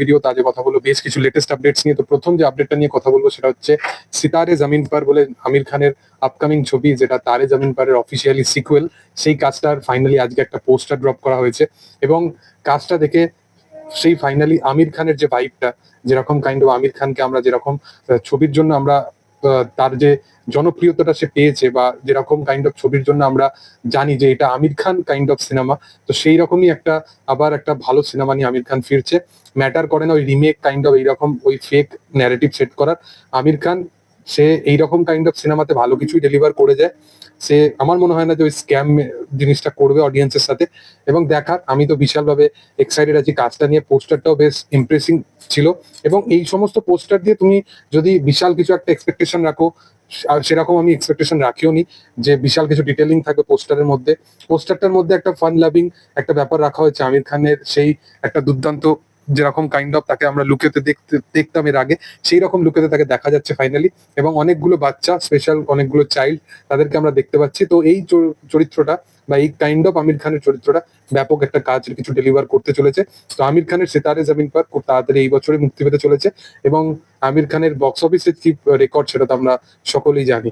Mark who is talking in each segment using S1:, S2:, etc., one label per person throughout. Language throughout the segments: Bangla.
S1: ভিডিও কথা বলব বেশ কিছু লেটেস্ট আপডেটস নিয়ে। তো প্রথম যে আপডেটটা নিয়ে কথা বলব সেটা হচ্ছে সিতারে জামিন পার বলে আমির খানের আপকামিং ছবি, যেটা তারে জামিন পারের অফিসিয়ালি সিকুয়েল সেই ফাইনালি আজকে একটা পোস্টার ড্রপ করা হয়েছে। এবং কাজটা সেই ফাইনালি আমির খানের যে ভাইবটা যেরকম কাইন্ড অফ আমির খানকে আমরা যেরকম ছবির জন্য আমরা তার যে জনপ্রিয়তাটা সে পেয়েছে বা যেরকম কাইন্ড অফ ছবির জন্য আমরা জানি যে এটা Aamir Khan kind of cinema তো সেই রকমই একটা আবার একটা ভালো সিনেমা নিয়ে আমির খান ফিরছে। ম্যাটার করে না ওই রিমেক কাইন্ড অফ এইরকম ওই ফেক ন্যারেটিভ সেট করার। আমির খান সে এইরকম কাইন্ড অফ সিনেমাতে ভালো কিছুই ডেলিভার করে যায়। সে আমার মনে হয় না যে ওই স্ক্যাম জিনিসটা করবে অডিয়েন্সের সাথে। এবং দেখার, আমি তো বিশালভাবে এক্সাইটেড আছি, কাজটা নিয়ে পোস্টারটাও বেশ ইমপ্রেসিং ছিল। এবং এই সমস্ত পোস্টার দিয়ে তুমি যদি বিশাল কিছু একটা এক্সপেকটেশন রাখো সেরকম আমি এক্সপেকটেশন রাখিও নি যে বিশাল কিছু ডিটেলিং থাকবে পোস্টারের মধ্যে। পোস্টারটার মধ্যে একটা ফান লাভিং একটা ব্যাপার রাখা হয়েছে, আমির খানের সেই একটা দুর্দান্ত যেরকম কাইন্ড অফ তাকে আমরা লুকেতে দেখতে, দেখতাম এর আগে, সেই রকম লুকেতে তাকে দেখা যাচ্ছে ফাইনালি এবং অনেকগুলো বাচ্চা স্পেশাল অনেকগুলো চাইল্ড তাদেরকে আমরা দেখতে পাচ্ছি। তো এই চরিত্রটা বা এই কাইন্ড অফ আমির খানের চরিত্রটা ব্যাপক একটা কাজ কিছু ডেলিভার করতে চলেছে। তো আমির খানের সিতারে জামিন পার খুব তাড়াতাড়ি এই বছরে মুক্তি পেতে চলেছে। এবং আমির খানের বক্স অফিসের কি রেকর্ড সেটা তো আমরা সকলেই জানি।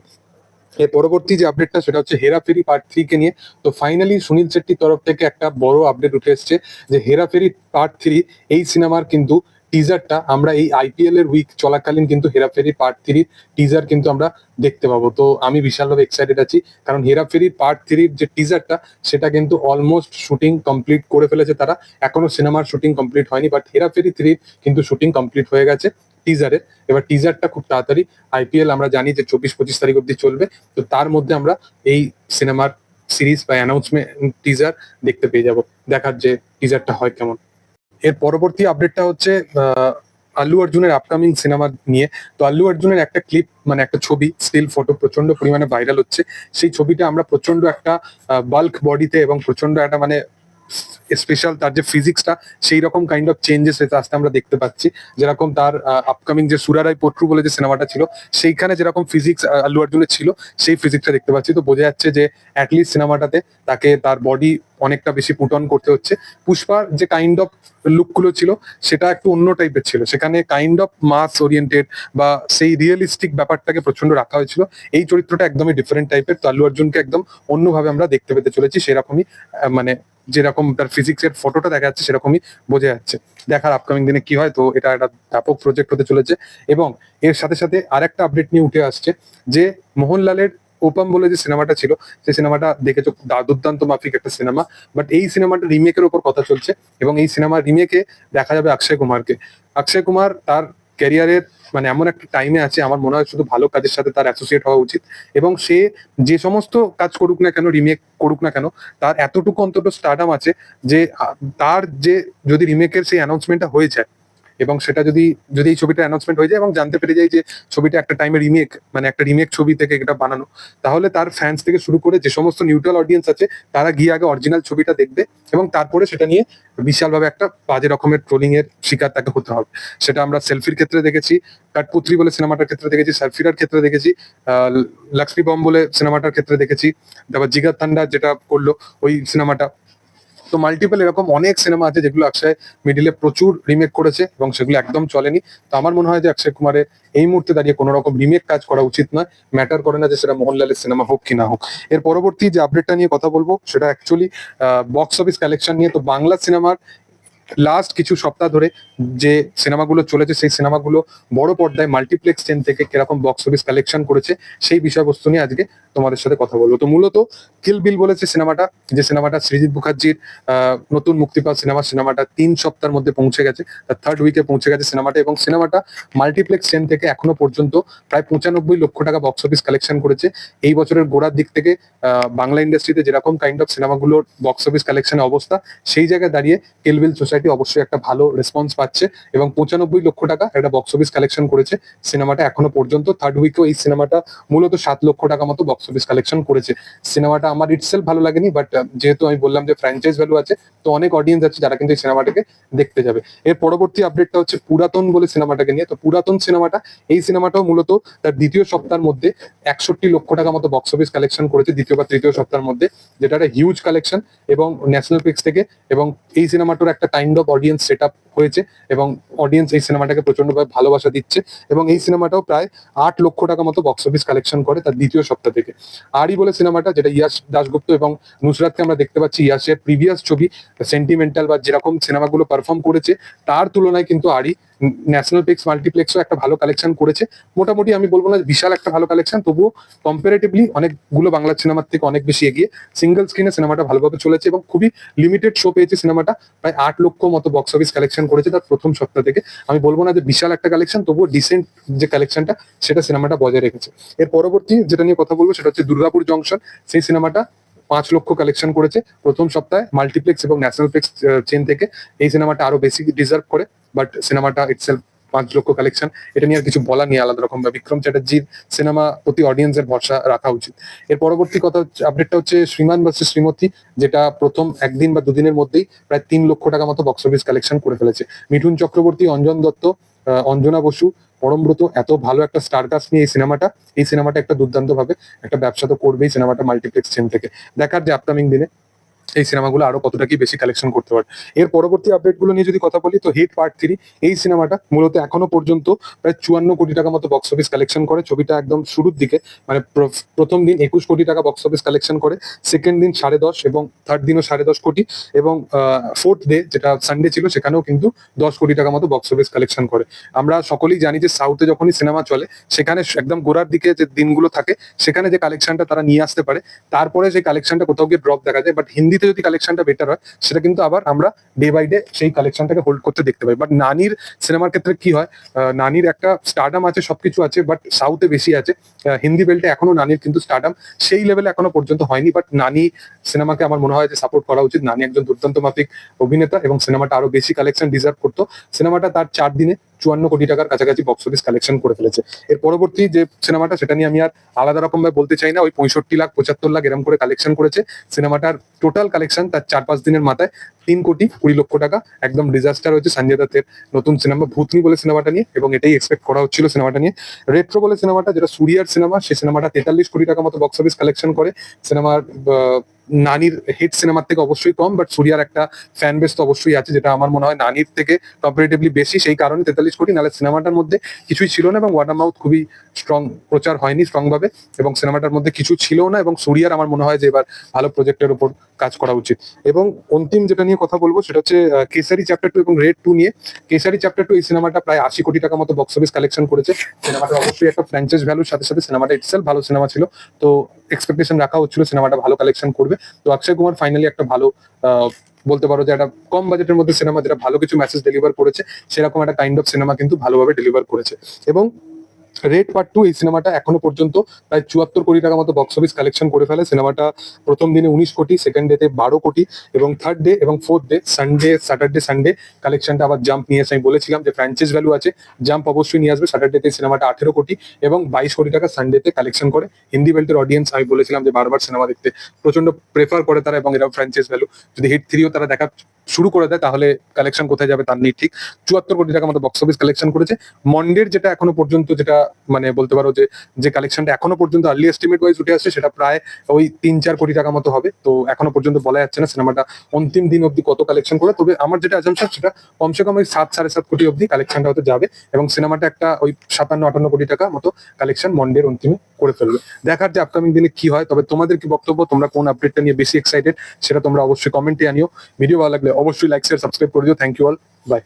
S1: এর পরবর্তী যে আপডেটটা সেটা হচ্ছে হেরাফেরি পার্ট থ্রি কে নিয়ে। তো ফাইনালি সুনীল শেট্টির তরফ থেকে একটা বড় আপডেট উঠে এসেছে যে হেরা ফেরি পার্ট থ্রি এই সিনেমার কিন্তু টিজারটা আমরা এই আইপিএল এর উইক চলাকালীন কিন্তু হেরাফেরি পার্ট থ্রির টিজার কিন্তু আমরা দেখতে পাবো। তো আমি বিশালভাবে এক্সাইটেড আছি, কারণ হেরাফেরি পার্ট থ্রির যে টিজারটা সেটা কিন্তু অলমোস্ট শুটিং কমপ্লিট করে ফেলেছে তারা। এখনও সিনেমার শুটিং কমপ্লিট হয়নি বাট হেরাফেরি থ্রির কিন্তু শুটিং কমপ্লিট হয়ে গেছে। টিজারের এবার টিজারটা খুব তাড়াতাড়ি। আইপিএল আমরা জানি যে চব্বিশ, পঁচিশ তারিখ অব্দি চলবে। তো তার মধ্যে আমরা এই সিনেমার সিরিজ বা অ্যানাউন্সমেন্ট টিজার দেখতে পেয়ে যাব। দেখার যে টিজারটা হয় কেমন। এর পরবর্তী আপডেটটা হচ্ছে আল্লু অর্জুনের আপকামিং সিনেমা নিয়ে। তো আল্লু অর্জুনের একটা ক্লিপ মানে একটা ছবি স্টিল ফটো প্রচণ্ড পরিমাণে ভাইরাল হচ্ছে। সেই ছবিটা আমরা প্রচণ্ড একটা বাল্ক বডিতে এবং প্রচণ্ড একটা মানে স্পেশাল তার যে ফিজিক্সটা সেই রকম কাইন্ড অফ চেঞ্জেস আস্তে আসতে আমরা দেখতে পাচ্ছি। যেরকম তার আপকামিং যে সুরারাই পট্রু বলে যে সিনেমাটা ছিল, সেইখানে যেরকম ফিজিক্স আল্লু অর্জুনের ছিল, সেই ফিজিক্সটা দেখতে পাচ্ছি। তো বোঝা যাচ্ছে যে অ্যাটলিস্ট সিনেমাটাতে তাকে তার বডি অনেকটা বেশি পুট অন করতে হচ্ছে। পুষ্পার যে কাইন্ড অফ লুকগুলো ছিল, সেটা একটু অন্য টাইপের ছিল। সেখানে কাইন্ড অফ মাস ওরিয়েন্টেড বা সেই রিয়েলিস্টিক ব্যাপারটাকে প্রচণ্ড রাখা হয়েছিল। এই চরিত্রটা একদমই ডিফারেন্ট টাইপের তো আল্লু অর্জুনকে একদম অন্যভাবে আমরা দেখতে পেতে চলেছি, সেরকমই মানে যেরকম তার ফিজিক্সের ফটোটা দেখা যাচ্ছে, সেরকমই বোঝা যাচ্ছে। দেখার আপকামিং দিনে কি হয় তো এটা একটা ব্যাপক প্রজেক্ট হতে চলেছে। এবং এর সাথে সাথে আরেকটা আপডেট নিয়ে উঠে আসছে যে মোহনলালের ওপাম বলে যে সিনেমাটা ছিল, সেই সিনেমাটা দেখেছ দুর্দান্ত মাফিক একটা সিনেমা বাট এই সিনেমাটা রিমেকের ওপর কথা চলছে এবং এই সিনেমার রিমেকে দেখা যাবে অক্ষয় কুমারকে। অক্ষয় কুমার তার ক্যারিয়ারের মানে এমন একটা টাইমে আছে, আমার মনে হয় শুধু ভালো কাজের সাথে তার অ্যাসোসিয়েট হওয়া উচিত এবং সে যে সমস্ত কাজ করুক না কেন রিমেক করুক না কেন, তার এতটুকু অন্তত স্টার্ট আছে যে তার যে যদি রিমেকের সেই অ্যানাউন্সমেন্টটা হয়ে যায় এবং সেটা যদি যদি এই ছবিটা অ্যানাউন্সমেন্ট হয়ে যায় এবং জানতে পেরে যাই যে ছবিটা একটা টাইমে রিমেক মানে একটা রিমেক ছবি থেকে এটা বানানো তাহলে তার ফ্যান্স থেকে শুরু করে যে সমস্ত নিউট্রাল অডিয়েন্স আছে তারা গিয়ে আগে অরিজিনাল ছবিটা দেখবে এবং তারপরে সেটা নিয়ে বিশালভাবে একটা বাজে রকমের ট্রোলিং এর শিকার তাকে হতে হবে। সেটা আমরা সেলফির ক্ষেত্রে দেখেছি কাঠপুত্রী বলে সিনেমাটার ক্ষেত্রে দেখেছি সার্ফিরার ক্ষেত্রে দেখেছি আহ, লক্ষ্মী বম বলে সিনেমাটার ক্ষেত্রে দেখেছি তারপর জিগার থান্ডা যেটা করল ওই সিনেমাটা তো মাল্টিপল এরকম অনেক সিনেমা আছে যেগুলো অক্ষয় মিডিলে প্রচুর রিমেক করেছে এবং সেগুলো একদম চলেনি। তো আমার মনে হয় যে অক্ষয় কুমারের এই মুহূর্তে দাঁড়িয়ে কোনো রকম রিমেক কাজ করা উচিত নয়। ম্যাটার করে না যে সেটা মোহনলালের সিনেমা হোক কি না হোক। এর পরবর্তী যে আপডেটটা নিয়ে কথা বলব, সেটা অ্যাকচুয়ালি বক্স অফিস কালেকশন নিয়ে, তো বাংলা সিনেমার লাস্ট কিছু সপ্তাহ ধরে যে সিনেমাগুলো চলেছে, সেই সিনেমাগুলো বড় পর্দায় মাল্টিপ্লেক্স চেন থেকে কীরকম বক্স অফিস কালেকশন করেছে, সেই বিষয়বস্তু নিয়ে আজকে তোমাদের সাথে কথা বলব। তো মূলত কিল বিল বলেছে সিনেমাটা, যে সিনেমাটা সৃজিৎ মুখার্জির নতুন মুক্তি পাওয়া সিনেমা, সিনেমাটা তিন সপ্তাহের মধ্যে পৌঁছে গেছে থার্ড উইকে পৌঁছে গেছে সিনেমাটা এবং সিনেমাটা মাল্টিপ্লেক্স চেন থেকে এখনও পর্যন্ত প্রায় পঁচানব্বই লক্ষ টাকা বক্স অফিস কালেকশন করেছে। এই বছরের গোড়ার দিক থেকে বাংলা ইন্ডাস্ট্রিতে যেরকম কাইন্ড অফ সিনেমাগুলোর বক্স অফিস কালেকশনের অবস্থা, সেই জায়গায় দাঁড়িয়ে কেলবিল সোসাইটি অবশ্যই একটা ভালো রেসপন্স পাচ্ছে এবং পঁচানব্বই লক্ষ টাকা একটা বক্স অফিস কালেকশন করেছে সিনেমাটা এখনও পর্যন্ত। থার্ড উইকেও এই সিনেমাটা মূলত সাত লক্ষ টাকা মতো বক্স অফিস কালেকশন করেছে। সিনেমাটা আমার ইটসেলফ ভালো লাগেনি বাট যেহেতু আমি বললাম যে ফ্র্যাঞ্চাইজ ভ্যালু আছে, তো অনেক অডিয়েন্স আছে যারা কিন্তু এই সিনেমাটাকে দেখতে যাবে। এর পরবর্তী আপডেটটা হচ্ছে পুরাতন বলে সিনেমাটাকে নিয়ে। তো পুরাতন সিনেমাটা, এই সিনেমাটাও মূলত তার দ্বিতীয় সপ্তাহের মধ্যে একষট্টি লক্ষ টাকা মতো বক্স অফিস কালেকশন করেছে দ্বিতীয় বা তৃতীয় সপ্তাহের মধ্যে, যেটা একটা হিউজ কালেকশন এবং ন্যাশনাল পিক্স থেকে এবং এই সিনেমাটার একটা কাইন্ড অফ অডিয়েন্স সেট হয়েছে এবং অডিয়েন্স এই সিনেমাটাকে প্রচন্ডভাবে ভালোবাসা দিচ্ছে এবং এই সিনেমাটাও প্রায় আট লক্ষ টাকা মতো বক্স অফিস কালেকশন করে তার দ্বিতীয় সপ্তাহ থেকে। আরই বলে সিনেমাটা যেটা ইয়াস দাশগুপ্ত এবং নুসরাতকে আমরা দেখতে পাচ্ছি ইয়াসের প্রিভিয়াস ছবি সেন্টিমেন্টাল বা যেরকম সিনেমাগুলো পারফর্ম করেছে, তার তুলনায় কিন্তু আরই ন্যাশনাল পিক্স মাল্টিপ্লেক্সও একটা ভালো কালেকশন করেছে। মোটামুটি আমি বলব না বিশাল একটা ভালো কালেকশন তবুও কম্পারেটিভলি অনেকগুলো বাংলা সিনেমার থেকে অনেক বেশি এগিয়ে সিঙ্গেল স্ক্রিনে সিনেমাটা ভালোভাবে চলেছে এবং খুবই লিমিটেড শো পেয়েছে সিনেমাটা প্রায় আট লক্ষ মতো বক্স অফিস কালেকশন করেছে তার প্রথম সপ্তাহ থেকে। আমি বলব না যে বিশাল একটা কালেকশন তবুও ডিসেন্ট যে কালেকশনটা সেটা সিনেমাটা বজায় রেখেছে। এর পরবর্তী যেটা নিয়ে কথা বলব, সেটা হচ্ছে দুর্গাপুর জংশন সেই সিনেমাটা পাঁচ লক্ষ কালেকশন করেছে প্রথম সপ্তাহে মাল্টিপ্লেক্স এবং ন্যাশনাল প্লেক্স চেন থেকে। এই সিনেমাটা আরও বেশি ডিজার্ভ করে বাট সিনেমাটা ইটসেলফ পাঁচ লক্ষ কালেকশন এটা নিয়ে আর কিছু বলা নিয়ে আলাদা রকম বা বিক্রম চ্যাটার্জির সিনেমা প্রতি অডিয়েন্সের ভরসা রাখা উচিত। এর পরবর্তী কথা আপডেটটা হচ্ছে শ্রীমান ভার্সেস শ্রীমতী, যেটা প্রথম একদিন বা দুদিনের মধ্যেই প্রায় তিন লক্ষ টাকা মতো বক্স অফিস কালেকশন করে ফেলেছে। মিঠুন চক্রবর্তী, অঞ্জন দত্ত অঞ্জনা বসু পরমব্রত এত ভালো একটা স্টার কাস্ট নিয়ে এই সিনেমাটা এই সিনেমাটা একটা দুর্দান্ত ভাবে একটা ব্যবসা তো করবেই সিনেমাটা মাল্টিপ্লেক্স চেন থেকে। দেখার যে আপকামিং দিনে এই সিনেমাগুলো আরও কতটা কি বেশি কালেকশন করতে পারে। এর পরবর্তী আপডেটগুলো নিয়ে যদি কথা বলি, তো হিট পার্ট থ্রি এই সিনেমাটা মূলত এখনও পর্যন্ত প্রায় চুয়ান্ন কোটি টাকা মতো বক্স অফিস কালেকশন করে। ছবিটা একদম শুরুর দিকে মানে প্রথম দিন একুশ কোটি টাকা বক্স অফিস কালেকশন করে সেকেন্ড দিন সাড়ে দশ এবং থার্ড দিনও সাড়ে দশ কোটি এবং ফোর্থ ডে যেটা সানডে ছিল, সেখানেও কিন্তু দশ কোটি টাকা মতো বক্স অফিস কালেকশন করে। আমরা সকলেই জানি যে সাউথে যখনই সিনেমা চলে, সেখানে একদম গোড়ার দিকে যে দিনগুলো থাকে, সেখানে যে কালেকশনটা তারা নিয়ে আসতে পারে, তারপরে সেই কালেকশনটা কোথাও গিয়ে ড্রপ দেখা যায় বাট হিন্দিতে যদি কালেকশনটা বেটার হয়, সেটা কিন্তু আবার আমরা ডে বাই ডে সেই কালেকশনটাকে হোল্ড করতে দেখতে পাই। বাট নানির সিনেমার ক্ষেত্রে কি হয় নানির একটা স্টারডাম আছে, সবকিছু আছে বাট সাউথে বেশি আছে। হিন্দি বেল্টে এখনও নানির কিন্তু স্টারডাম সেই লেভেলে এখনও পর্যন্ত হয়নি। বাট নানি সিনেমাকে আমার মনে হয় যে সাপোর্ট করা উচিত। নানি একজন দুর্দান্ত মাফিক অভিনেতা এবং সিনেমাটা আরও বেশি কালেকশন ডিজার্ভ করতো। সিনেমাটা তার চার দিনে চুয়ান্ন কোটি টাকার কাছাকাছি বক্স অফিস কালেকশন করে ফেলেছে। এর পরবর্তী যে সিনেমাটা সেটা নিয়ে আমি আর আলাদা রকম ভাবে বলতে চাই না, ওই পঁয়ষট্টি লাখ, পঁচাত্তর লাখ এরকম করে কালেকশন করেছে। সিনেমাটার টোটাল কালেকশন তার চার পাঁচ দিনের মাথায় তিন কোটি কুড়ি লক্ষ টাকা। একদম ডিজাস্টার হয়েছে সঞ্জয় দত্তের নতুন সিনেমা ভূতনি বলে সিনেমাটা নিয়ে, এবং এটাই এক্সপেক্ট করা হচ্ছিল সিনেমাটা নিয়ে। রেট্রো বলে সিনেমাটা যেটা সুরিয়ার সিনেমা সেই সিনেমাটা তেতাল্লিশ কোটি টাকা মতো বক্স অফিস কালেকশন করে। সিনেমার নানির হিট সিনেমার থেকে অবশ্যই কম বাট সুরিয়ার একটা ফ্যান বেস তো অবশ্যই আছে, যেটা আমার মনে হয় নানির থেকে কম্পারেটিভলি বেশি, সেই কারণে তেতাল্লিশ কোটি, নাহলে সিনেমাটার মধ্যে কিছুই ছিল না এবং ওয়াটার মাউথ খুবই স্ট্রং প্রচার হয়নি স্ট্রং ভাবে, এবং সিনেমাটার মধ্যে কিছু ছিল না, এবং সুরিয়ার আমার মনে হয় যে এবার ভালো প্রজেক্টের উপর কাজ করা উচিত। এবং অন্তিম যেটা নিয়ে কথা বলব, সেটা হচ্ছে কেসারি চ্যাপ্টার টু এবং রেড টু নিয়ে। কেসারি চ্যাপ্টার টু এই সিনেমাটা প্রায় আশি কোটি টাকা মতো বক্স অফিস কালেকশন করেছে। সিনেমাটা অবশ্যই একটা ফ্র্যাঞ্চাইজ ভ্যালুর সাথে সাথে সিনেমাটা ইটসেলফ ভালো সিনেমা ছিল, তো এক্সপেকটেশন রাখা হচ্ছিল সিনেমাটা ভালো কালেকশন করবে। তো অক্ষয় কুমার ফাইনালি একটা ভালো বলতে পারো যে একটা কম বাজেটের মধ্যে সিনেমা যেটা ভালো কিছু মেসেজ ডেলিভার করেছে, সেরকম একটা কাইন্ড অফ সিনেমা কিন্তু ভালোভাবে ডেলিভার করেছে। এবং রেড পার্ট টু এই সিনেমাটা এখনও পর্যন্ত প্রায় চুয়াত্তর কোটি টাকা মতো বক্স অফিস কালেকশন করে ফেলে। সিনেমাটা প্রথম দিনে উনিশ কোটি সেকেন্ড ডেতে বারো কোটি এবং থার্ড ডে এবং fourth day Sunday Saturday Sunday কালেকশনটা আবার জাম্প নিয়ে আমি বলেছিলাম যে ফ্র্যাঞ্চাইজ ভ্যালু আছে জাম্প অবশ্যই নিয়ে আসবে। স্যাটারডেতে সিনেমাটা আঠেরো কোটি এবং বাইশ কোটি টাকা সানডেতে কালেকশন করে। হিন্দি বেল্টের অডিয়েন্স আমি বলেছিলাম যে বারবার সিনেমা দেখতে প্রচণ্ড প্রেফার করে তারা এবং এরকম ফ্র্যাঞ্চাইজ ভ্যালু যদি হিট থ্রিও তারা দেখা শুরু করে দেয়, তাহলে কালেকশন কোথায় যাবে তার নেই, ঠিক? চুয়াত্তর কোটি টাকা মতো বক্স অফিস কালেকশন করেছে। মন্ডের যেটা এখনও পর্যন্ত যেটা মানে বলতে পারো যে যে কালেকশনটা এখনও পর্যন্ত আর্লি এস্টিমেট ওয়াইজ উঠে আসছে, সেটা প্রায় ওই তিন চার কোটি টাকা মতো হবে। তো এখনও পর্যন্ত বলা যাচ্ছে না সিনেমাটা অন্তিম দিন অবধি কত কালেকশন করে তবে আমার যেটা অ্যাজামশন সেটা কমসে কম ওই সাত, সাড়ে সাত কোটি অবধি কালেকশনটা হতে যাবে এবং সিনেমাটা একটা ওই সাতান্ন, আটান্ন কোটি টাকা মতো কালেকশন মন্ডের অন্তিমে করে ফেলবে। দেখার যে আপকামিং দিনে কি হয়, তবে তোমাদের কি বক্তব্য, তোমরা কোন আপডেটটা নিয়ে বেশি এক্সাইটেড সেটা তোমরা অবশ্যই কমেন্টে আনিও ভিডিও ভালো লাগলে অবশ্যই লাইক শেয়ার সাবস্ক্রাইব করে দিও। Thank you all by